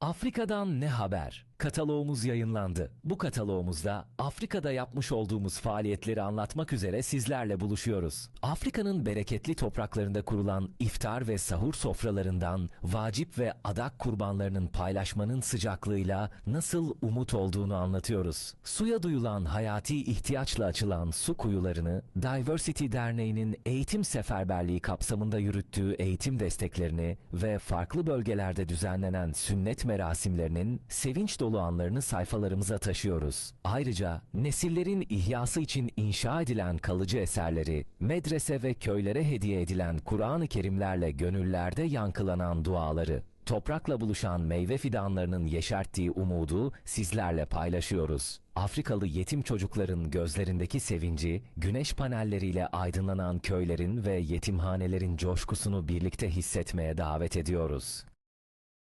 Afrika'dan ne haber? Kataloğumuz yayınlandı. Bu kataloğumuzda Afrika'da yapmış olduğumuz faaliyetleri anlatmak üzere sizlerle buluşuyoruz. Afrika'nın bereketli topraklarında kurulan iftar ve sahur sofralarından vacip ve adak kurbanlarının paylaşmanın sıcaklığıyla nasıl umut olduğunu anlatıyoruz. Suya duyulan hayati ihtiyaçla açılan su kuyularını Diversity Derneği'nin eğitim seferberliği kapsamında yürüttüğü eğitim desteklerini ve farklı bölgelerde düzenlenen sünnet merasimlerinin sevinç dolu anlarını sayfalarımıza taşıyoruz. Ayrıca nesillerin ihyası için inşa edilen kalıcı eserleri, medrese ve köylere hediye edilen Kur'an-ı Kerimlerle gönüllerde yankılanan duaları, toprakla buluşan meyve fidanlarının yeşerttiği umudu sizlerle paylaşıyoruz. Afrikalı yetim çocukların gözlerindeki sevinci, güneş panelleriyle aydınlanan köylerin ve yetimhanelerin coşkusunu birlikte hissetmeye davet ediyoruz.